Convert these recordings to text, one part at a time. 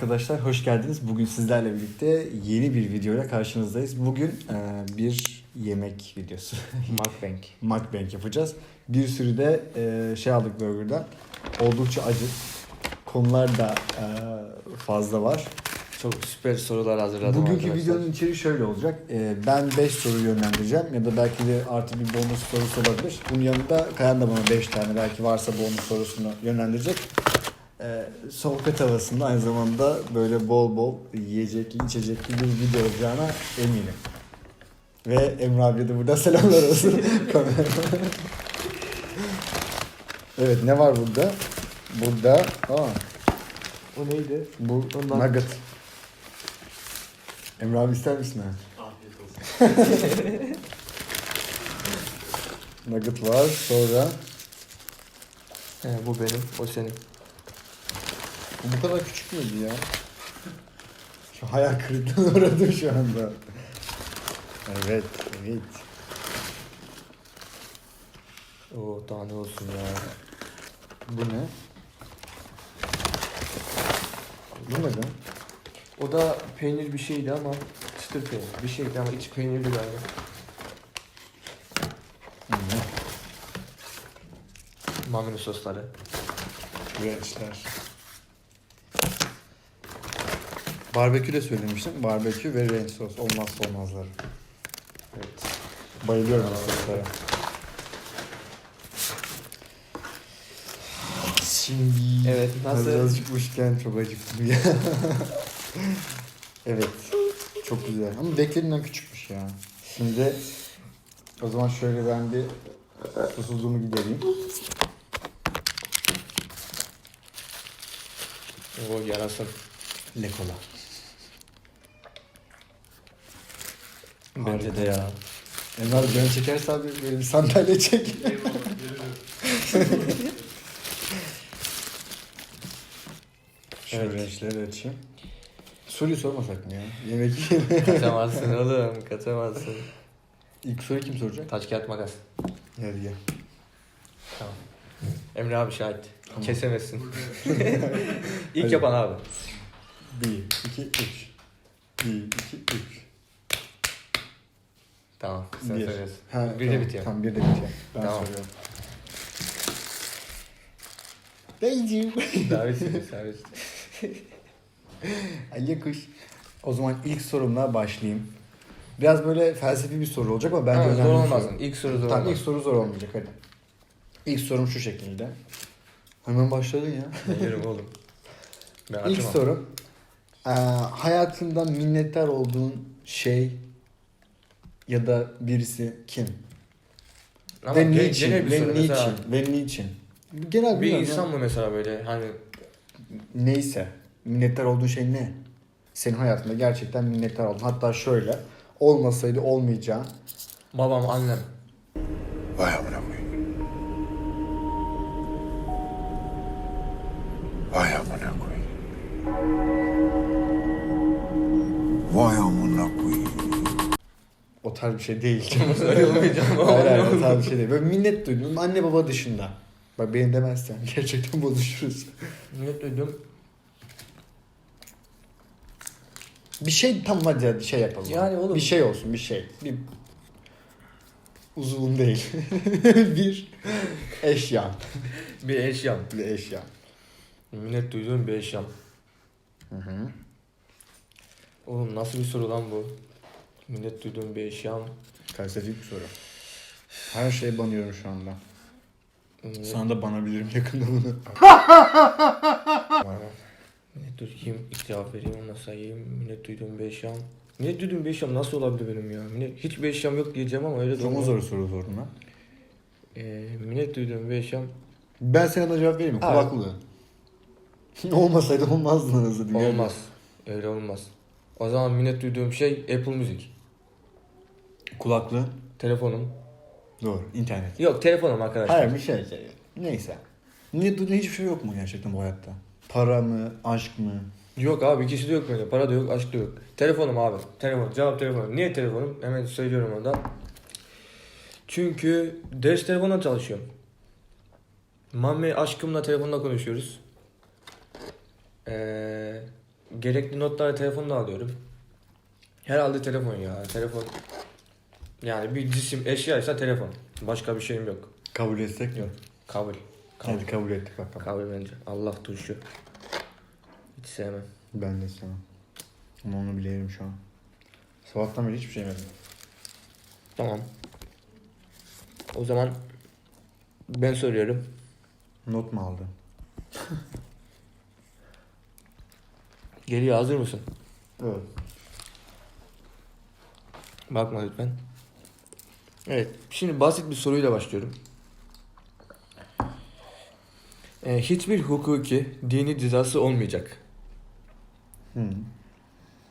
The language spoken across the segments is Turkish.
Arkadaşlar, hoş geldiniz. Bugün sizlerle birlikte yeni bir videoyla karşınızdayız. Bugün e, bir yemek videosu, Mukbang. mukbang yapacağız. Bir sürü de e, şey aldık burgerden. Oldukça acı. Konular da e, fazla var. Çok süper sorular hazırladım Bugünkü arkadaşlar. videonun içeriği şöyle olacak. E, ben 5 soru yönlendireceğim ya da belki de artı bir bonus sorusu olabilir. Bunun yanında Kayan da bana 5 tane belki varsa bonus sorusunu yönlendirecek. E, sohbet havasında aynı zamanda böyle bol bol yiyecekli içecekli bir video olacağına eminim. Ve Emre abiye de burada selamlar olsun. Kamera. evet ne var burada? Burada aa, O neydi? bu Ondan- nugget. Emre abi ister misin ha? Nugget var sonra He, bu benim, o senin. Bu kadar küçük müydü ya? Şu hayal kırıklığına uğradım şu anda. Evet, evet. Oo daha olsun ya. Bu ne? Bu ne lan? O da peynir bir şeydi ama çıtır peynir bir şeydi ama içi peynirli galiba. Mamini sosları. Ranchler. Barbekü de söylemiştim. Barbekü ve ranch sos olmazsa olmazlar. Evet. Bayılıyorum bu soslara. Şimdi Evet, nasıl? Hazır acıkmışken çok acıktım ya. evet. Çok güzel. Ama beklediğimden küçükmüş ya. Şimdi o zaman şöyle ben bir susuzluğumu gidereyim. Oo yarasın. Lekola. Bence de ya. Emre abi canı çekerse abi böyle bir sandalye çek. Şöyle Evet. renkleri açayım. Soruyu sormasak mı ya? Yemek yeme. Kaçamazsın oğlum, kaçamazsın. İlk soruyu kim soracak? Taş kağıt makas. Hadi gel. Tamam. Emre abi şahit. Tamam. Kesemezsin. İlk Hadi. yapan abi. Bir, iki, üç. Bir, iki, üç. Tamam, sen Bir. söylüyorsun. Ha, Bir de tamam, bitiyor. Tamam bir de bitiyor. Ben Tamam. soruyorum. Beyciğim. Davet ediyor, davet Ali kuş. O zaman ilk sorumla başlayayım. Biraz böyle felsefi bir soru olacak ama bence Tamam, önemli zor olmaz. soru. İlk soru zor Tamam olmaz. ilk soru zor olmayacak hadi. İlk sorum şu şekilde. Hemen başladın ya. Biliyorum oğlum. Ben İlk sorum. Ee, hayatından minnettar olduğun şey ya da birisi kim? Ama ve niçin? genel bir Ve soru niçin? mesela. Ve niçin? Genel Bir insan mı mesela böyle hani Neyse. Minnettar olduğun şey ne? Senin hayatında gerçekten minnettar oldun. Hatta şöyle. Olmasaydı olmayacağın. babam, annem. Vay amına koyayım. Vay amına koyayım. Vay amına. O tarz bir şey değil. Öyle olmayacağım ama hayır hayır o tarz bir şey değil. Böyle minnet duydum. Anne baba dışında. Bak beni demezsen gerçekten buluşuruz. Ne duydum? Bir şey tam hadi hadi şey yapalım. Yani oğlum- Bir şey olsun bir şey. Bir uzun değil. bir eşya. Bir eşyam. Bir eşya. Minnet duyduğum bir eşyam. Hı hı. Oğlum nasıl bir soru lan bu? Minnet duyduğum bir eşyam. Felsefik bir soru. Her şeye banıyorum şu anda. Minnet, Sana da banabilirim yakında bunu. minnet duyduğum cevap vereyim ondan sayayım. Minnet duyduğum bir eşyam. Minnet duyduğum bir eşyam nasıl olabilir benim ya? Minnet, hiçbir eşyam yok diyeceğim ama öyle Çok mu zor soru sordun lan? Ee, minnet duyduğum bir eşyam. Ben sana da cevap vereyim mi? Kulaklığı. Olmasaydı olmazdı satayım. Olmaz. Öyle olmaz. O zaman minnet duyduğum şey Apple Music. Kulaklığı. Telefonum. Doğru. İnternet. Yok telefonum arkadaşlar. Hayır bir şey. şey. Neyse. Niye hiçbir şey yok mu gerçekten bu hayatta? Para mı? Aşk mı? Yok abi ikisi de yok böyle. Para da yok, aşk da yok. Telefonum abi. Telefon. Cevap telefonum. Niye telefonum? Hemen söylüyorum oradan. Çünkü ders telefonla çalışıyorum. Mami aşkımla telefonla konuşuyoruz. Ee, gerekli notları telefonda alıyorum. Herhalde telefon ya. Telefon. Yani bir cisim eşyaysa telefon. Başka bir şeyim yok. Kabul etsek mi? Yok. Kabul. Kabul. Hadi kabul ettik bakalım. Kabul bence. Allah tuşu. Hiç sevmem. Ben de sana. Ama onu biliyorum şu an. Sabahtan beri hiçbir şey yemedim. Tamam. O zaman ben soruyorum. Not mu aldın? Geliyor hazır mısın? Evet. Bakma lütfen. Evet. Şimdi basit bir soruyla başlıyorum. Ee, hiçbir hukuki dini cezası olmayacak. Hı.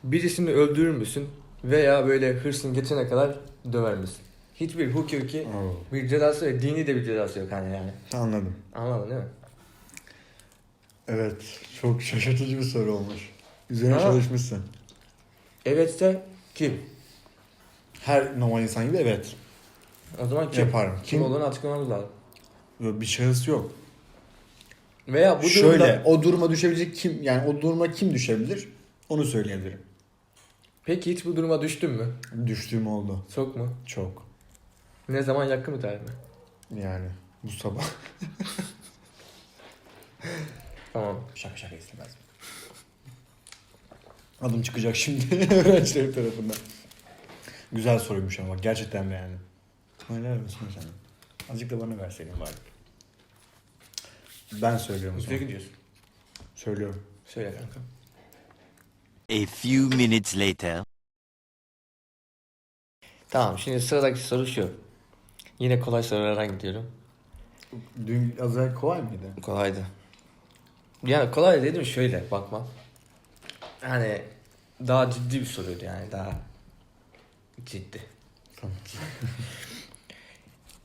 Birisini öldürür müsün veya böyle hırsın geçene kadar döver misin? Hiçbir hukuki Oo. bir cezası ve dini de bir cezası yok hani yani. Anladım. Anladın değil mi? Evet. Çok şaşırtıcı bir soru olmuş. Üzerine Ama- çalışmışsın. Evetse kim? Her normal insan gibi evet. O zaman kim? Yaparım. Kim Kim? olduğunu açıklamamız lazım. Bir şahıs yok. Veya bu durumda... Şöyle o duruma düşebilecek kim yani o duruma kim düşebilir onu söyleyebilirim. Peki hiç bu duruma düştün mü? Düştüğüm oldu. Çok mu? Çok. Ne zaman yakın bir tarih mi? Yani bu sabah. Tamam. Şaka şaka istemez. Adım çıkacak şimdi öğrencilerim tarafından. Güzel soruymuş ama gerçekten beğendim. Helal olsun sana. Azıcık da bana verseydin bari. Ben söylüyorum o Nereye zaman. gidiyorsun? Söylüyorum. Söyle kanka. A few minutes later. Tamam şimdi sıradaki soru şu. Yine kolay sorulardan gidiyorum. Dün az önce kolay mıydı? Kolaydı. Yani kolay dedim şöyle bakma. Yani daha ciddi bir soruydu yani daha ciddi. Tamam.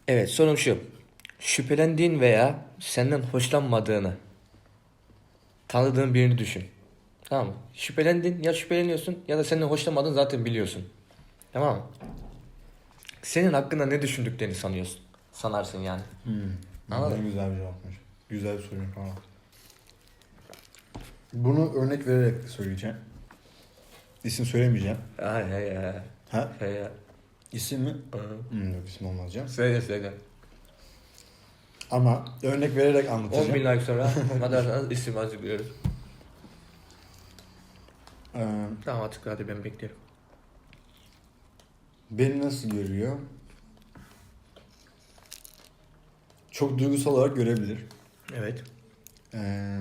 Evet sorum şu. Şüphelendiğin veya senden hoşlanmadığını tanıdığın birini düşün. Tamam mı? Şüphelendin ya şüpheleniyorsun ya da senden hoşlanmadığını zaten biliyorsun. Tamam mı? Senin hakkında ne düşündüklerini sanıyorsun. Sanarsın yani. Hmm. Anladın Ne güzel bir cevapmış. Güzel bir soruymuş ama. Bunu örnek vererek söyleyeceğim. İsim söylemeyeceğim. Ay ay ay. Ha? Ay ay. İsim mi? Hmm, yok isim olmaz canım. Söyle söyle. Ama örnek vererek 10 anlatacağım. bin like sonra kadarsanız isim açıklıyoruz. Ee, Tamam açıkla hadi ben bekliyorum. beni nasıl görüyor? Çok duygusal olarak görebilir. Evet. Ee,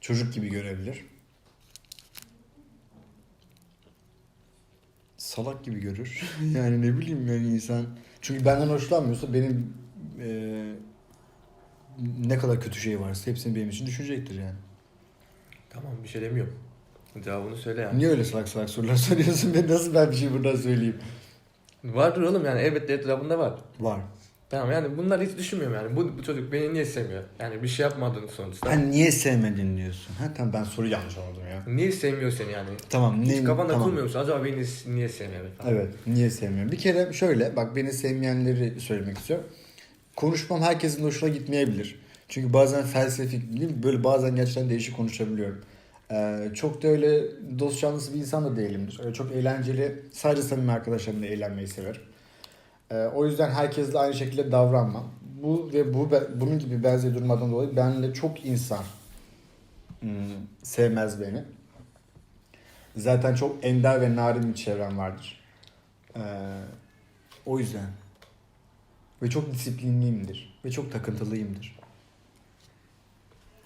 çocuk gibi görebilir. Salak gibi görür. yani ne bileyim yani insan. Çünkü benden hoşlanmıyorsa benim e, ne kadar kötü şey varsa hepsini benim için düşünecektir yani. Tamam bir şey demiyorum. Cevabını söyle yani. Niye öyle salak salak sorular soruyorsun? Ben nasıl ben bir şey buradan söyleyeyim? Vardır oğlum yani elbette etrafında var. Var. Tamam yani bunları hiç düşünmüyorum yani. Bu, bu çocuk beni niye sevmiyor? Yani bir şey yapmadın sonuçta. Ben niye sevmedin diyorsun? Ha tamam ben soru yanlış anladım ya. Niye sevmiyor seni yani? Tamam. Hiç ne- kafanda tamam. kurmuyor musun? Acaba beni niye sevmiyor? Falan. Evet. Niye sevmiyorum? Bir kere şöyle bak beni sevmeyenleri söylemek istiyorum. Konuşmam herkesin hoşuna gitmeyebilir. Çünkü bazen felsefik değil mi? Böyle bazen gerçekten değişik konuşabiliyorum. Ee, çok da öyle dost canlısı bir insan da değilimdir. Öyle çok eğlenceli, sadece samimi arkadaşlarımla eğlenmeyi severim. Ee, o yüzden herkesle aynı şekilde davranmam. Bu ve bu bunun gibi benzeri durumlardan dolayı benle çok insan hmm, sevmez beni. Zaten çok ender ve narin bir çevrem vardır. Ee, o yüzden. Ve çok disiplinliyimdir. Ve çok takıntılıyımdır.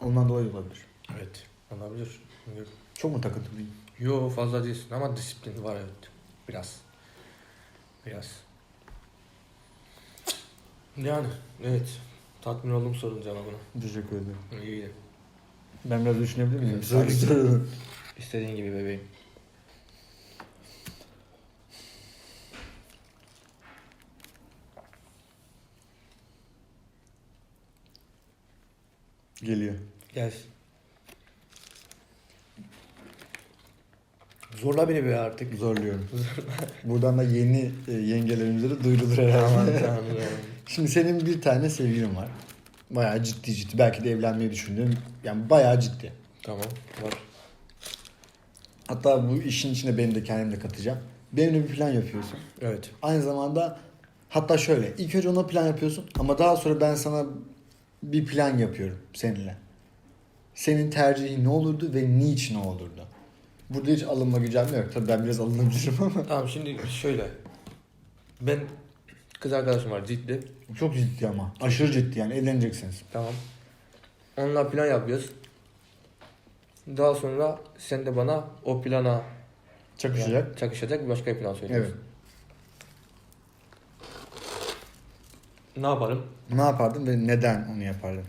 Ondan dolayı olabilir. Evet. Olabilir. Bilmiyorum. Çok mu takıntılıyım? Yo fazla değilsin ama disiplin var evet. Biraz. Biraz. Yani evet. Tatmin oldum sorun cevabına. Teşekkür ederim. İyiydi. Ben biraz düşünebilir miyim? Soru. İstediğin gibi bebeğim. Geliyor. Gelsin. Zorla beni be artık. Zorluyorum. Buradan da yeni e, yengelerimize de duyurulur Aman herhalde. tanrım. Şimdi senin bir tane sevgilin var. Bayağı ciddi ciddi. Belki de evlenmeyi düşündüğün. Yani bayağı ciddi. Tamam. Var. Hatta bu işin içine benim de kendim de katacağım. Benimle bir plan yapıyorsun. Evet. Aynı zamanda hatta şöyle ilk önce ona plan yapıyorsun ama daha sonra ben sana bir plan yapıyorum seninle. Senin tercihin ne olurdu ve niçin o olurdu? Burada hiç alınma gücüm yok. Tabii ben biraz alınabilirim ama. Tamam şimdi şöyle. Ben kız arkadaşım var ciddi. Çok ciddi ama. Aşırı ciddi yani evleneceksiniz. Tamam. Onunla plan yapıyoruz. Daha sonra sen de bana o plana Çakışacak. yani çakışacak bir başka bir plan söylüyorsun. Evet. Ne yaparım? Ne yapardın ve neden onu yapardın?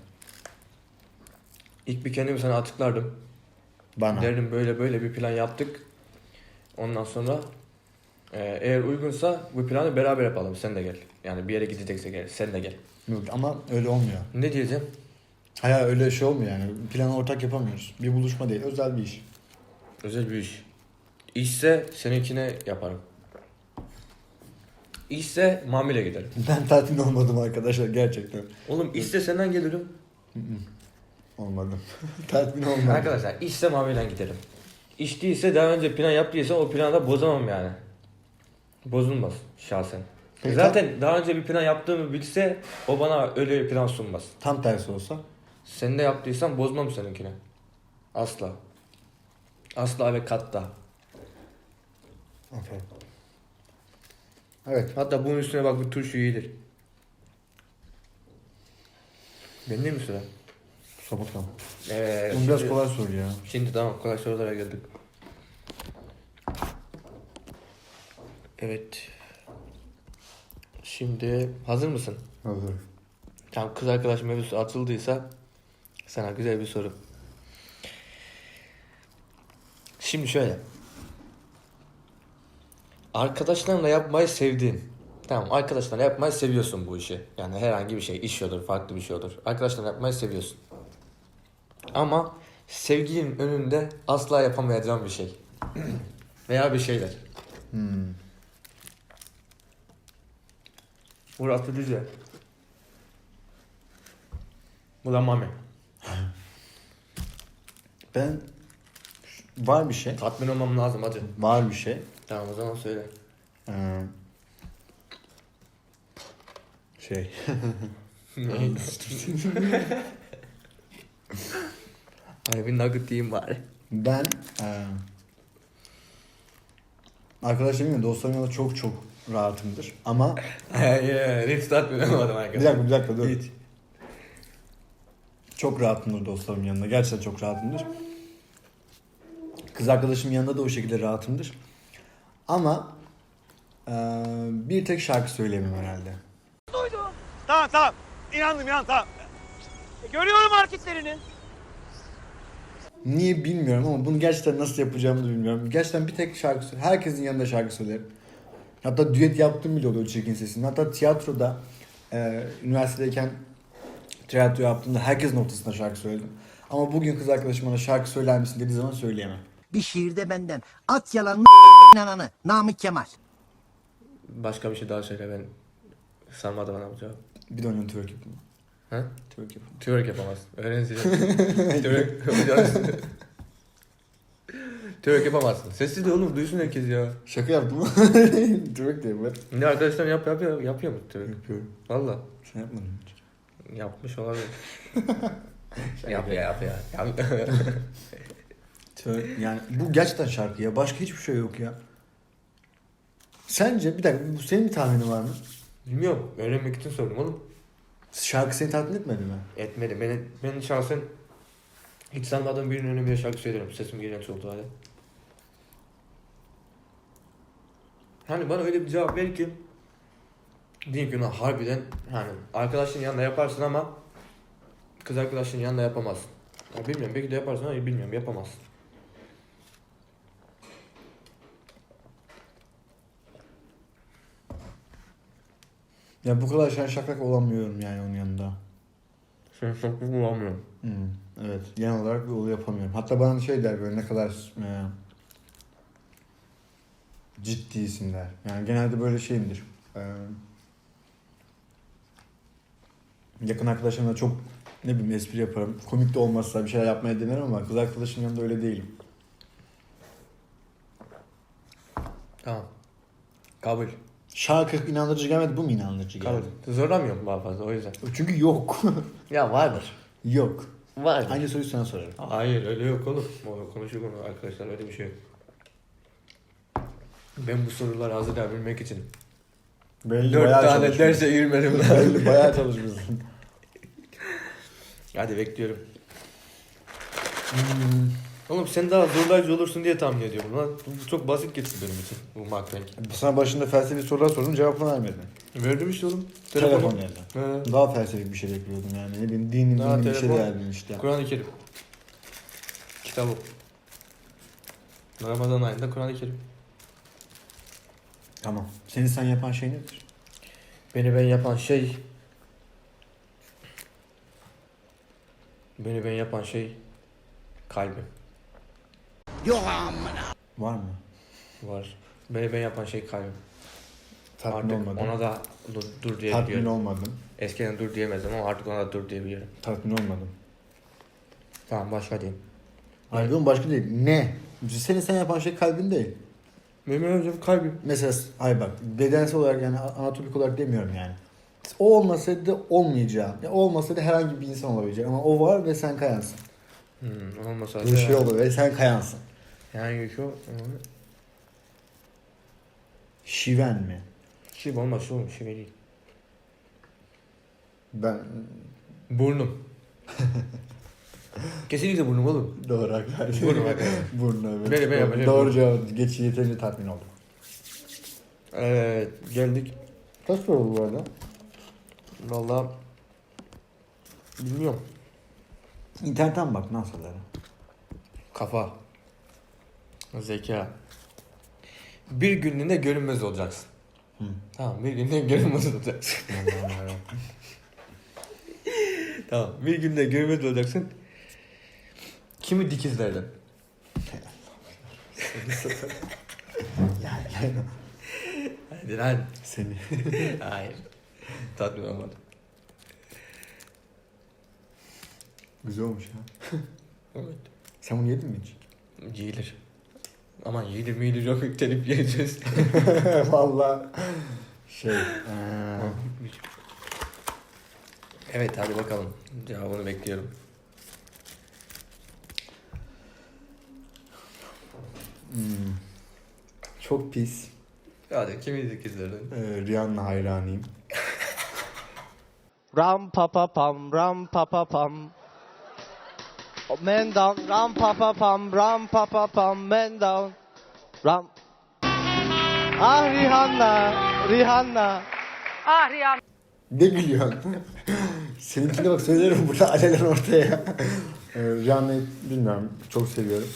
İlk bir kendimi sana açıklardım. Bana. Derdim böyle böyle bir plan yaptık. Ondan sonra e, eğer uygunsa bu planı beraber yapalım. Sen de gel. Yani bir yere gidecekse gel. Sen de gel. Yok, ama öyle olmuyor. Ne diyeceğim? Hayır öyle şey olmuyor yani. Planı ortak yapamıyoruz. Bir buluşma değil. Özel bir iş. Özel bir iş. İşse seninkine yaparım. İşse mamile giderim. Ben tatmin olmadım arkadaşlar gerçekten. Oğlum işse senden gelirim. Olmadım. tatmin olmadım. Arkadaşlar işse mamile giderim. İş değilse daha önce plan yaptıysa o planı da bozamam yani. Bozulmaz şahsen. Peki, Zaten daha önce bir plan yaptığımı bilse o bana öyle bir plan sunmaz. Tam tersi olsa. Sen de yaptıysan bozmam seninkini. Asla. Asla ve katta. Aferin. Evet. Hatta bunun üstüne bak bir turşu iyidir. Bende mi sıra? Kusura bakma. Evet. Bu biraz kolay soru ya. Şimdi tamam kolay sorulara geldik. Evet. Şimdi hazır mısın? Hazır. Tam kız arkadaş mevzusu atıldıysa sana güzel bir soru. Şimdi şöyle. Arkadaşlarla yapmayı sevdiğin. Tamam arkadaşlarla yapmayı seviyorsun bu işi. Yani herhangi bir şey iş olur farklı bir şey olur. Arkadaşlarla yapmayı seviyorsun. Ama sevgilinin önünde asla yapamayacağın bir şey. Veya bir şeyler. Hmm. Murat Düzce. Bu da Mami. Ben var bir şey. Tatmin olmam lazım hadi. Var bir şey. Tamam o zaman söyle. Ee, şey. Hani bir nugget diyeyim bari. Ben e, arkadaşlarım yanında dostlarım yanında çok çok rahatımdır. Ama hiç tatmin olmadım bir arkadaşlar. dakika bir dakika dur. Hiç. Çok rahatımdır dostlarım yanında. Gerçekten çok rahatımdır. Kız arkadaşım yanında da o şekilde rahatımdır. Ama e, bir tek şarkı söyleyemem herhalde. Tamam tamam. İnandım inandım tamam. E, Görüyorum hareketlerini. Niye bilmiyorum ama bunu gerçekten nasıl yapacağımı da bilmiyorum. Gerçekten bir tek şarkı söyle. Herkesin yanında şarkı söylerim. Hatta düet yaptığım bile oluyor çirkin sesin. Hatta tiyatroda e, üniversitedeyken tiyatro yaptığımda herkesin ortasında şarkı söyledim. Ama bugün kız arkadaşım bana şarkı söyler misin dediği zaman söyleyemem. Bir şiirde benden. At yalanını inananı. Namık Kemal. Başka bir şey daha söyle ben sarmadı bana bu cevap. Bir de onun twerk yapın. Ha? Twerk yapın. Twerk yapamaz. Öğrenci. Twerk yapacaksın. Twerk yapamazsın. Sessiz de oğlum duysun herkes ya. Şaka yaptım twerk de yapar. Ne arkadaşlar yap yap yap yapıyor mu twerk? Yapıyorum. Valla. Sen yapmadın mı? Yapmış olabilir. yap ya yap ya. Yap. Twerk, yani bu gerçekten şarkı ya. Başka hiçbir şey yok ya. Sence bir dakika bu senin bir tahminin var mı? Bilmiyorum. Öğrenmek için sordum oğlum. Şarkı seni tatmin etmedi mi? Etmedi. Beni, ben şahsen hiç sanmadığım birinin önüne bile şarkı söylerim. Sesim gelen olduğu halde. Hani bana öyle bir cevap ver ki diyeyim ki "Ulan harbiden hani arkadaşın yanında yaparsın ama kız arkadaşın yanında yapamazsın. Ya bilmiyorum belki de yaparsın ama bilmiyorum yapamazsın. Ya bu kadar şen şakrak olamıyorum yani onun yanında. Çok bulamıyorum. Hmm, evet. Genel olarak bu yapamıyorum. Hatta bana şey der böyle ne kadar e, ciddisin der. Yani genelde böyle şeyimdir. E, yakın arkadaşlarımla çok Ne bileyim espri yaparım. Komik de olmazsa bir şeyler yapmaya denerim ama kız arkadaşın yanında öyle değilim. Tamam. Kabul. Şarkı inandırıcı gelmedi bu mu inandırıcı geldi? Zorlamıyorum daha fazla o yüzden. Çünkü yok. Ya vardır. yok. Vardır. Aynı soruyu sana sorarım. Hayır öyle yok oğlum. Konuşuyor konu arkadaşlar öyle bir şey yok. Ben bu soruları hazırlayabilmek için Belli dört bayağı tane çalışmışsın. derse girmedim lan. Belli bayağı çalışmışsın. Hadi bekliyorum. Hmm. Oğlum sen daha zorlayıcı olursun diye tahmin ediyorum lan. Bu çok basit geçti benim için bu makrank. Sana başında felsefi sorular sordum cevapını vermedin. Verdim işte oğlum. Telefon. He. Daha felsefik bir şey bekliyordum yani. Ne bileyim dinin dinin bir şey verdin işte. Kur'an-ı Kerim. Kitabı. Ramazan ayında Kur'an-ı Kerim. Tamam. Seni sen yapan şey nedir? Beni ben yapan şey... Beni ben yapan şey... Kalbim. Var mı? Var. Beni ben yapan şey kalbim. Tatmin artık olmadım. ona da dur, dur Tatmin diyebiliyorum. olmadım. Eskiden dur diyemezdim ama artık ona da dur diyebiliyorum. Tatmin olmadım. Tamam başka diyeyim. Hayır bunun başka değil. Ne? Seni sen yapan şey kalbin değil. Benim önce kalbim. Mesela ay bak bedensel olarak yani anatomik olarak demiyorum yani. O olmasaydı olmayacağım. Ya olmasaydı herhangi bir insan olabilecek ama o var ve sen kayansın. Hmm, olmasa Bir şey olur ve sen kayansın. Yani şu... Şiven mi? Şey olmaz oğlum şey değil. Ben Burnum. Kesinlikle burnum oğlum. doğru arkadaşlar. Burnum arkadaşlar. Burnu evet. Böyle ben yapacağım. Doğru cevap. Geç yeterince tatmin oldum. Evet geldik. Kaç soru oldu bu arada? Vallahi bilmiyorum. İnternetten bak nasıl Kafa. Zeka. Bir günlüğüne görünmez olacaksın. Hı. Tamam bir günlüğüne görünmez olacaksın. tamam bir günlüğüne görünmez olacaksın. Kimi dikizlerden? Hadi lan. Seni. Hayır. Tatmin olmadım. Güzel olmuş ha. Evet. Sen bunu yedin mi hiç? Yiyilir. Aman yiyilir mi yiyilir yok yüklenip yiyeceğiz. Valla şey. evet hadi bakalım. Cevabını bekliyorum. hmm, çok pis. Hadi kimi dikizlerden? Ee, Rihanna hayranıyım. Ram pa pa pam, ram pa pa pam. Man down, ram pa pa pam, ram pa pa pam, man down. Ram. Ah Rihanna, Rihanna. Ne gülüyorsun? Seninkine bak söylerim burada alelen ortaya. ee, Rihanna'yı bilmiyorum. Çok seviyorum.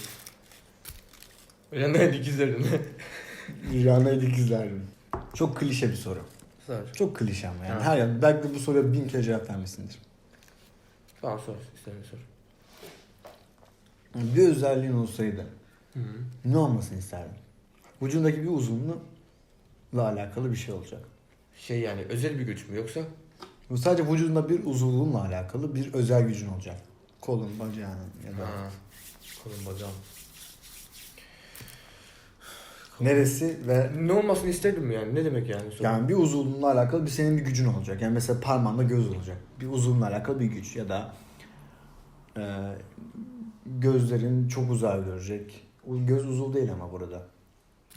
Ne dikizlerden? Rihanna'yı dikizlerdim. Çok klişe bir soru. Sor. Çok klişe ama yani. Ha. Her yer, belki de bu soruya bin kere cevap vermişsindir. Tamam sor. İstediğini sor. Bir özelliğin olsaydı Hı -hı. ne olmasını isterdin? Vücudundaki bir uzunluğla alakalı bir şey olacak. Şey yani özel bir güç mü yoksa? Bu sadece vücudunda bir uzunluğunla alakalı bir özel gücün olacak. Kolun, bacağın ya da Ha. Kolum bacağım. neresi ve Ne olmasını isterdim yani? Ne demek yani? Sor. yani bir uzunluğunla alakalı bir senin bir gücün olacak. Yani mesela parmağında göz olacak. Bir uzunluğunla alakalı bir güç ya da e, gözlerin çok uzağa görecek. Göz uzun değil ama burada.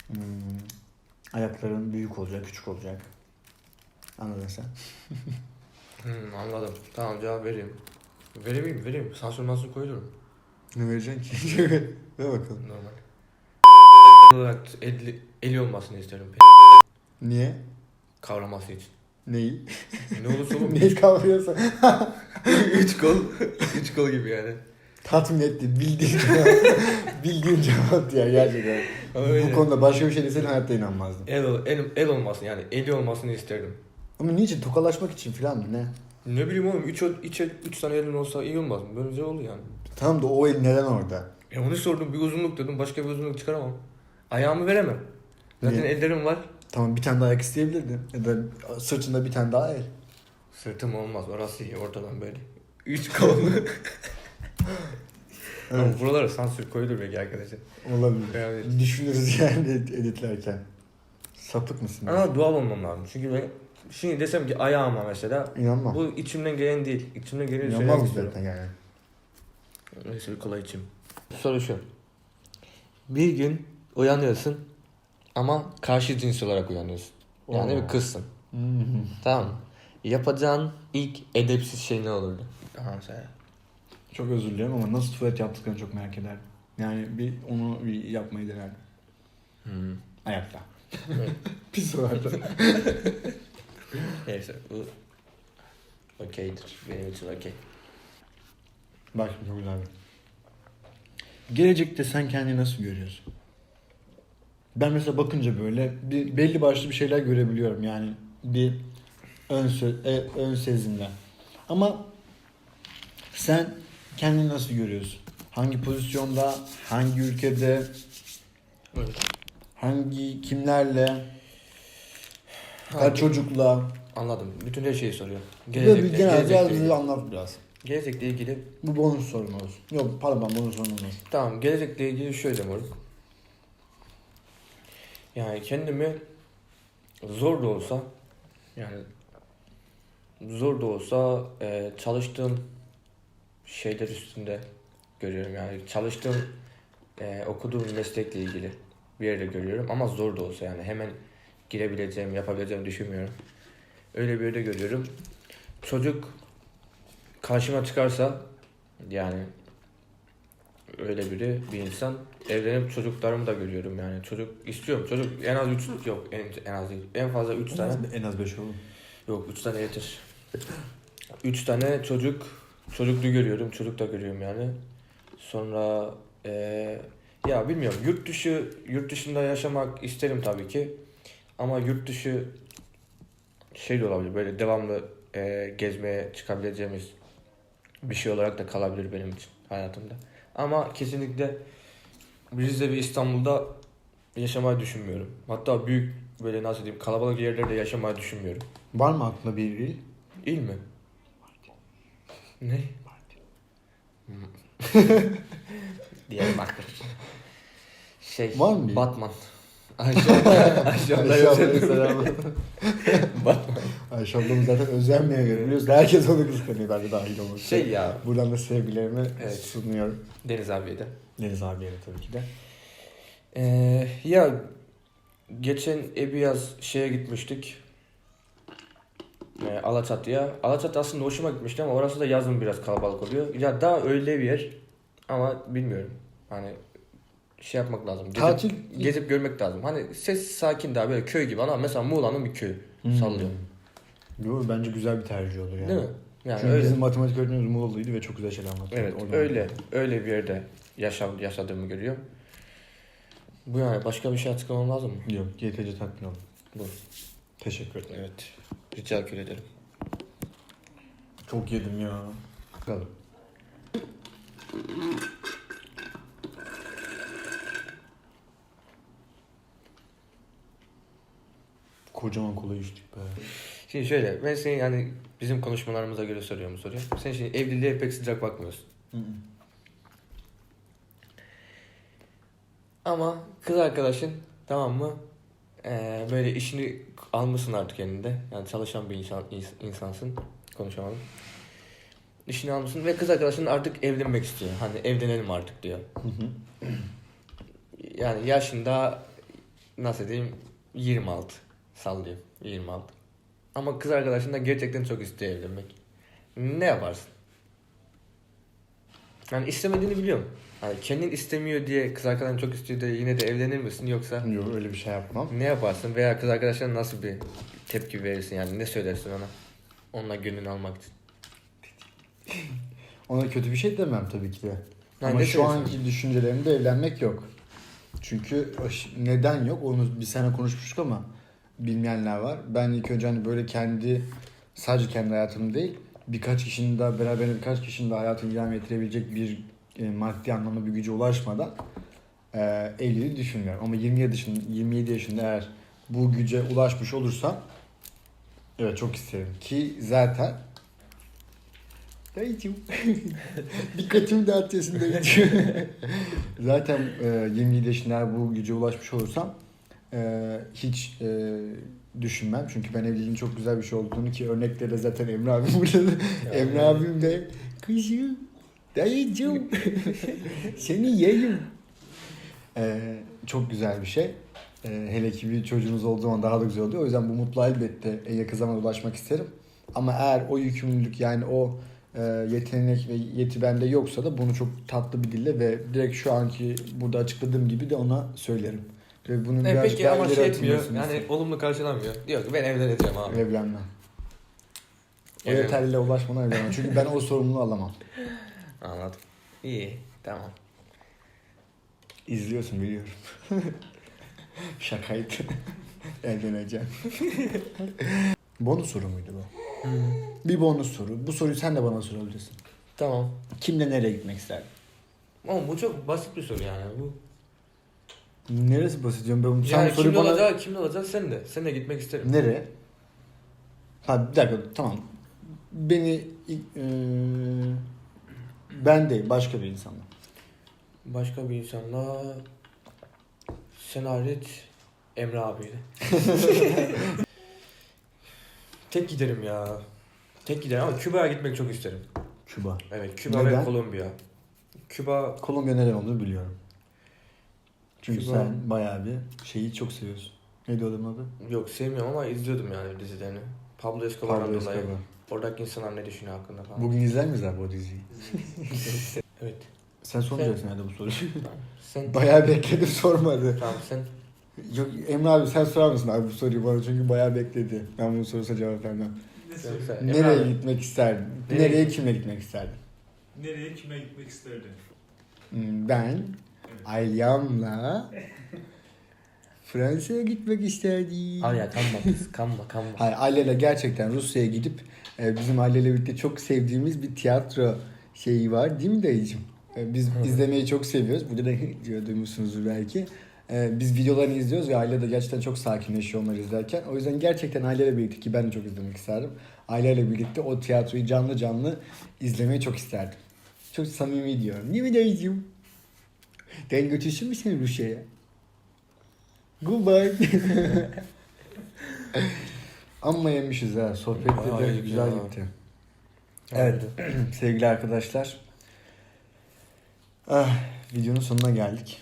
Hmm, ayakların büyük olacak, küçük olacak. Anladın sen? Hmm, anladım. Tamam cevap vereyim. Vereyim mi? Vereyim. Sansür mansür koyulurum. Ne vereceksin ki? Ver bakalım. Normal. olarak eli, eli olmasını isterim. Niye? Kavraması için. Neyi? Ne olursa olur. Neyi kavruyorsa üç kol. üç kol gibi yani. Tatmin etti. Bildiğin cevap. Bildiğin cevap ya gerçekten. Öyle. Bu konuda başka bir şey deseydin hayatta inanmazdım. El, el, el olmasını yani eli olmasını isterdim. Ama niçin? Tokalaşmak için falan mı ne? Ne bileyim oğlum 3 üç, üç, üç tane elin olsa iyi olmaz mı? Böyle oldu yani. Tamam da o el neden orada? E onu sordum bir uzunluk dedim başka bir uzunluk çıkaramam. Ayağımı veremem. Zaten Niye? ellerim var. Tamam bir tane daha ayak isteyebilirdin. Ya da sırtında bir tane daha el. Sırtım olmaz orası iyi ortadan böyle. Üç kollu. Ama buralara sansür koyulur belki arkadaşlar. Olabilir. Yani- Düşünürüz yani ed- editlerken. Sapık mısın? Ama doğal olmam lazım. Çünkü ben şimdi desem ki ayağıma mesela İnanmam. bu içimden gelen değil. İçimden İnanmaz istiyorum. zaten yani. Neyse bir kolay içeyim. Soru şu. Bir gün uyanıyorsun ama karşı cins olarak uyanıyorsun. Yani Oo. bir kızsın. Tamam mı? Yapacağın ilk edepsiz şey ne olurdu? Tamam sen. Çok özür dilerim ama nasıl tuvalet yaptıklarını çok merak ederdim. Yani bir onu bir yapmayı denerdim. Hmm. Ayakta. Pis vardı. Neyse bu okeydir. Benim için okey. Bak şimdi çok güzel. bir- Gelecekte sen kendini nasıl görüyorsun? Ben mesela bakınca böyle bir belli başlı bir şeyler görebiliyorum yani bir ön, sö- e, ön sezimle. Ama sen kendini nasıl görüyorsun? Hangi pozisyonda, hangi ülkede, Evet. hangi kimlerle, kaç çocukla? Anladım. Bütün her şeyi soruyor. Böyle bir Gelecekle, genel biraz gelecekle, ilgili. anlat biraz. gelecekle ilgili Bu bonus sorun olsun. Yok pardon bonus sorun olsun. Tamam gelecekle ilgili şöyle moruk. Yani kendimi zor da olsa yani zor da olsa e, çalıştığım şeyler üstünde görüyorum yani çalıştığım e, okuduğum meslekle ilgili bir yerde görüyorum ama zor da olsa yani hemen girebileceğim yapabileceğimi düşünmüyorum. Öyle bir yerde görüyorum. Çocuk karşıma çıkarsa yani öyle biri bir insan evlenip çocuklarımı da görüyorum yani çocuk istiyorum çocuk en az 3 yok en, en az değil en fazla 3 tane En az 5 oğlum. yok 3 tane yeter 3 tane çocuk çocuklu görüyorum çocuk da görüyorum yani sonra eee, ya bilmiyorum yurt dışı yurt dışında yaşamak isterim tabii ki ama yurt dışı şey de olabilir böyle devamlı eee, gezmeye çıkabileceğimiz bir şey olarak da kalabilir benim için hayatımda. Ama kesinlikle Rize ve İstanbul'da yaşamayı düşünmüyorum. Hatta büyük böyle nasıl diyeyim kalabalık yerlerde yaşamayı düşünmüyorum. Var mı aklında bir il? İyi mi? Ne? Diyarbakır. Şey, Var mı? Batman. Ayşe, Ayşe abla yok. Batman. Ayşe ablamı zaten özenmeye göre biliyorsun. Herkes onu kıskanıyor ben de dahil olmak üzere. Şey ya, Buradan da sevgilerimi Evet. sunuyorum. Deniz abiye de. Deniz abiye de tabii ki de. Ee, ya geçen Ebiyaz şeye gitmiştik. Ee, Alaçatı'ya. Alaçatı aslında hoşuma gitmişti ama orası da yazın biraz kalabalık oluyor. Ya daha öyle bir yer ama bilmiyorum. Hani şey yapmak lazım. Gezip, Tatil gezip görmek lazım. Hani ses sakin daha böyle köy gibi ama mesela Muğla'nın bir köyü sallıyor. Yo, bence güzel bir tercih olur yani. Değil mi? Yani Çünkü öyle. bizim matematik öğretmenimiz Muğla'lıydı ve çok güzel şeyler anlatıyordu. Evet Oradan öyle anladım. öyle bir yerde yaşam, yaşadığımı görüyorum. Bu yani başka bir şey açıklamam lazım mı? Yok tatmin oldum. Bu. Teşekkür ederim. Evet. Rica ederim. Çok yedim ya. Bakalım. Kocaman kola içtik be. Şimdi şöyle ben seni yani bizim konuşmalarımıza göre soruyorum soruyu. Sen şimdi evliliğe pek sıcak bakmıyorsun. Ama kız arkadaşın tamam mı ee, böyle işini almışsın artık elinde. Yani çalışan bir insan ins- insansın. Konuşamadım. İşini almışsın ve kız arkadaşın artık evlenmek istiyor. Hani evlenelim artık diyor. Yani yaşında nasıl diyeyim 26 sallıyorum 26. Ama kız arkadaşın da gerçekten çok istiyor evlenmek. Ne yaparsın? Yani istemediğini biliyorum. Hani kendin istemiyor diye kız arkadaşın çok istiyor diye yine de evlenir misin yoksa Yok öyle bir şey yapmam. ne yaparsın veya kız arkadaşına nasıl bir tepki verirsin yani ne söylersin ona? Onunla gönlünü almak için. Ona kötü bir şey demem tabii ki de. Yani Ama ne şu anki düşüncelerimde evlenmek yok. Çünkü aş- neden yok onu bir sene konuşmuştuk ama bilmeyenler var. Ben ilk önce hani böyle kendi sadece kendi hayatım değil birkaç kişinin daha beraber birkaç kişinin daha hayatını devam ettirebilecek bir e, maddi anlamda bir güce ulaşmadan e, evliliği düşünmüyorum. Ama 27 yaşında, 27 yaşında eğer bu güce ulaşmış olursam evet çok isterim ki zaten Dayıcım. Dikkatimi dağıtıyorsun dayıcım. Zaten e, 27 yaşında bu güce ulaşmış olursam e, hiç e, düşünmem. Çünkü ben evliliğin çok güzel bir şey olduğunu ki örnekleri de zaten Emre abim burada. Emre abim de kızım, dayıcım, seni yiyeyim. E, çok güzel bir şey. E, hele ki bir çocuğunuz olduğu zaman daha da güzel oluyor. O yüzden bu mutlu elbette en yakın zamanda ulaşmak isterim. Ama eğer o yükümlülük yani o e, yetenek ve yeti bende yoksa da bunu çok tatlı bir dille ve direkt şu anki burada açıkladığım gibi de ona söylerim. Ve bunun E, peki ama şey etmiyor. Yani olumlu karşılamıyor. Diyor ki ben evleneceğim abi. Evlenmem. O Evlen- yeterliyle ulaşmana evlenmem. Çünkü ben o sorumluluğu alamam. Anladım. İyi. Tamam. İzliyorsun biliyorum. Şakaydı. Evleneceğim. bonus soru muydu bu? Bir bonus soru. Bu soruyu sen de bana sorabilirsin. Tamam. Kimle nereye gitmek isterdin? Ama bu çok basit bir soru yani. Bu Neresi basit diyorum ben. Sen yani soruyu kimle bana... olacak, kimle olacak sen de. Sen de gitmek isterim. Nereye? Ha bir dakika tamam. Beni e, ben değil başka bir insanla. Başka bir insanla sen hariç Emre abiyle. Tek giderim ya. Tek giderim ama Küba'ya gitmek çok isterim. Küba. Evet Küba Neden? ve Kolombiya. Küba Kolombiya neden olduğunu biliyorum. Çünkü Küba. sen bayağı bir şeyi çok seviyorsun. Neydi o adamın adı? yok sevmiyorum ama izliyordum yani dizilerini. Pablo Escobar'dan Pablo dolayı. Escobar. Oradaki insanlar ne düşünüyor hakkında falan. Bugün izler miyiz abi o diziyi? Evet. Sen sormayacaksın herhalde bu soruyu. Sen bayağı bekledim sormadı. tamam sen Yok Emre abi sen sorar mısın abi bu soruyu bana çünkü bayağı bekledi. Ben bunu sorusuna cevap vermem. sen- Emre Nereye abi, gitmek isterdin? Nereye Nereye, gitmek- kimle gitmek isterdin? Nereye kime gitmek isterdin? Hmm, Ben Alyam'la Fransa'ya gitmek isterdim. Al ya kanma kız kanma kanma. Hayır Alya'yla gerçekten Rusya'ya gidip bizim Alya'yla birlikte çok sevdiğimiz bir tiyatro şeyi var değil mi dayıcım? E, Biz izlemeyi çok seviyoruz. Burada da duymuşsunuzdur belki. E, Biz videolarını izliyoruz ve Ayla da gerçekten çok sakinleşiyor onları izlerken. O yüzden gerçekten Alya'yla birlikte ki ben de çok izlemek isterdim. Alya'yla birlikte o tiyatroyu canlı canlı izlemeyi çok isterdim. Çok samimi diyorum. Değil mi dayıcım? Den götürsün mü seni Rusya'ya? Goodbye. Amma yemişiz ha. Sohbette de güzel ya. gitti. Evet sevgili arkadaşlar. Ah, videonun sonuna geldik.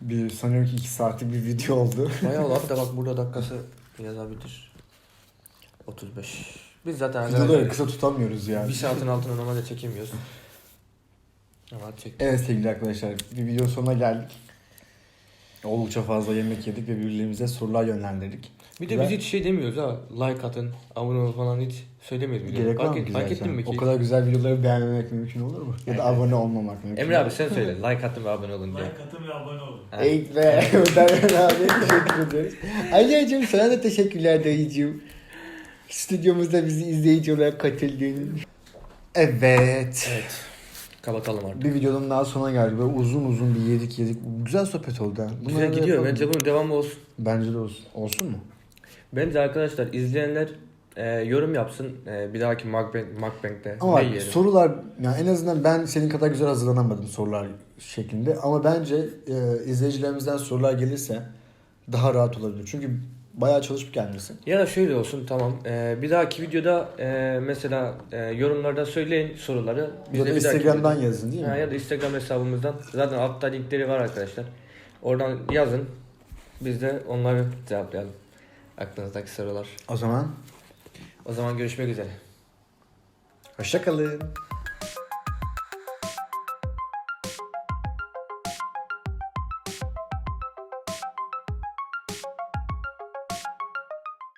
Bir sanıyorum ki 2 saatlik bir video oldu. Bayağı laf da bak burada dakikası yazabilir. 35. Biz zaten Videoları arkadaşlar kısa tutamıyoruz yani. bir saatin altına normalde çekemiyoruz. Ama çektik. Evet sevgili arkadaşlar bir videonun sonuna geldik. Oldukça fazla yemek yedik ve birbirlerimize sorular yönlendirdik. Bir de Güzel. biz hiç şey demiyoruz ha. Like atın, abone olun falan hiç söylemiyoruz. bile. Gerek var fark, mı et, ki fark ettin mi ki? O kadar güzel videoları beğenmemek mümkün olur mu? Ya da abone olmamak mümkün Emre abi sen söyle. Like atın ve abone olun diye. Like atın ve abone olun. Ha. Evet ve Darren abi teşekkür ederiz. Alya'cığım sana da teşekkürler dayıcığım. Stüdyomuzda bizi izleyici olarak katıldın. Evet. Evet. Kapatalım artık. Bir videonun daha sonuna geldik. Böyle uzun uzun bir yedik yedik. Güzel sohbet oldu. ha. Bunları Güzel da gidiyor. yapalım. Bence bunun devamı olsun. Bence de olsun. Olsun mu? Bence arkadaşlar izleyenler e, yorum yapsın. E, bir dahaki Mukbang, Mukbang'de Ama ne bak, yiyelim? sorular yani en azından ben senin kadar güzel hazırlanamadım sorular şeklinde. Ama bence e, izleyicilerimizden sorular gelirse daha rahat olabilir. Çünkü bayağı çalışıp gelmişsin. Ya da şöyle olsun tamam. E, bir dahaki videoda e, mesela e, yorumlarda söyleyin soruları. Biz Ya da Instagram'dan videoda- yazın değil mi? Ha, ya da Instagram hesabımızdan. Zaten altta linkleri var arkadaşlar. Oradan yazın. Biz de onları cevaplayalım. Aklınızdaki sorular. O zaman O zaman görüşmek üzere. hoşçakalın.